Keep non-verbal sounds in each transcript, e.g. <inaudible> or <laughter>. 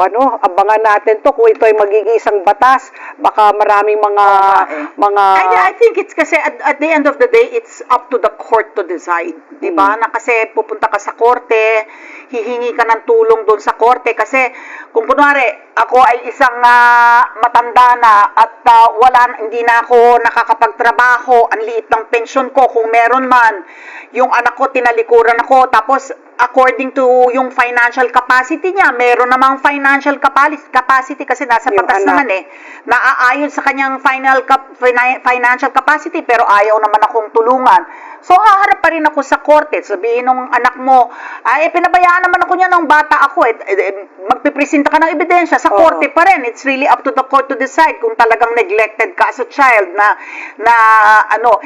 Ano, abangan natin to kung ito ay magiging isang batas. Baka maraming mga mga I, I think it's kasi at, at the end of the day, it's up to the court to decide. Di Mm. ba? Na kasi pupunta ka sa korte, hihingi ka ng tulong doon sa korte. Kasi kung kunwari, ako ay isang ah, matanda na at ah, wala, hindi na ako nakakapagtrabaho, ang liit ng pensyon ko, kung meron man, yung anak ko tinalikuran ako, tapos according to yung financial capacity niya, meron namang financial capacity, kasi nasa Yung batas anak. naman eh, naaayon sa kanyang final cap, fina- financial capacity pero ayaw naman akong tulungan. So haharap pa rin ako sa korte. Sabihin ng anak mo, ay pinabayaan naman ako niya ng bata ako. Eh, eh, eh, magpipresenta ka ng ebidensya sa korte pa rin. It's really up to the court to decide kung talagang neglected ka as a child na na ano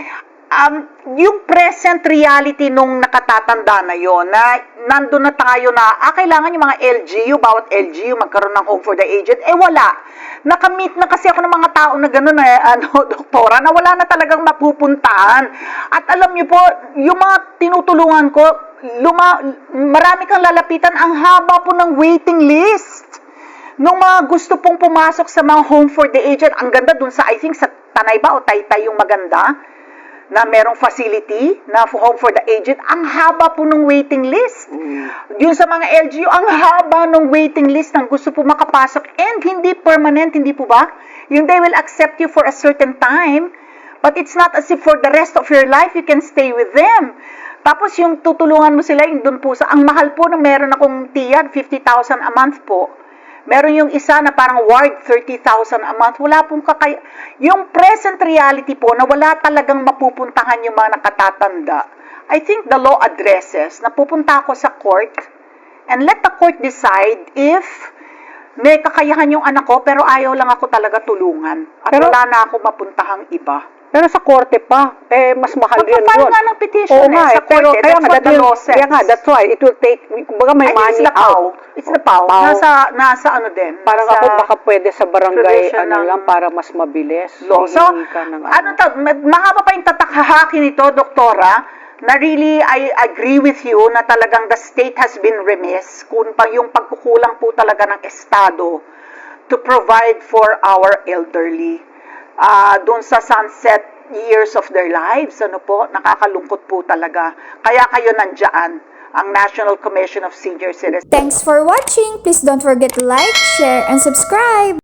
um, yung present reality nung nakatatanda na yon na nandun na tayo na, ah, kailangan yung mga LGU, bawat LGU magkaroon ng home for the aged, eh wala. Nakamit na kasi ako ng mga tao na gano'n eh, <laughs> ano, doktora, na wala na talagang mapupuntahan. At alam niyo po, yung mga tinutulungan ko, luma, marami kang lalapitan, ang haba po ng waiting list nung mga gusto pong pumasok sa mga home for the aged, ang ganda dun sa, I think, sa Tanay ba o Taytay yung maganda, na merong facility na for home for the aged, ang haba po ng waiting list. Yung sa mga LGU, ang haba ng waiting list ng gusto po makapasok and hindi permanent, hindi po ba? Yung they will accept you for a certain time, but it's not as if for the rest of your life you can stay with them. Tapos yung tutulungan mo sila, yung dun po sa, ang mahal po na meron akong tiyag, 50,000 a month po. Meron yung isa na parang ward 30,000 a month. Wala pong kakay... Yung present reality po na wala talagang mapupuntahan yung mga nakatatanda. I think the law addresses na pupunta ako sa court and let the court decide if may kakayahan yung anak ko pero ayaw lang ako talaga tulungan. At Pero- wala na ako mapuntahang iba. Pero sa korte pa, eh mas mahal Magpa-file yun. nga ng petition Oo eh, nga, sa eh, pero korte. kaya That's nga, what the law says. Kaya nga, that's why, it will take, kumbaga may I think money it's the PAW. out. It's the PAW. PAW. Nasa, nasa ano din. Parang nasa ako baka pwede sa barangay, provision ano ng- lang, para mas mabilis. law. So, Hihingi ka ng ano to, ma- mahaba pa yung tatakahaki nito, doktora, na really I agree with you na talagang the state has been remiss kung pa yung pagkukulang po talaga ng Estado to provide for our elderly. Ah, doon sa sunset years of their lives, ano po, nakakalungkot po talaga. Kaya kayo nandyan, ang National Commission of Senior Citizens. Thanks for watching! Please don't forget to like, share, and subscribe!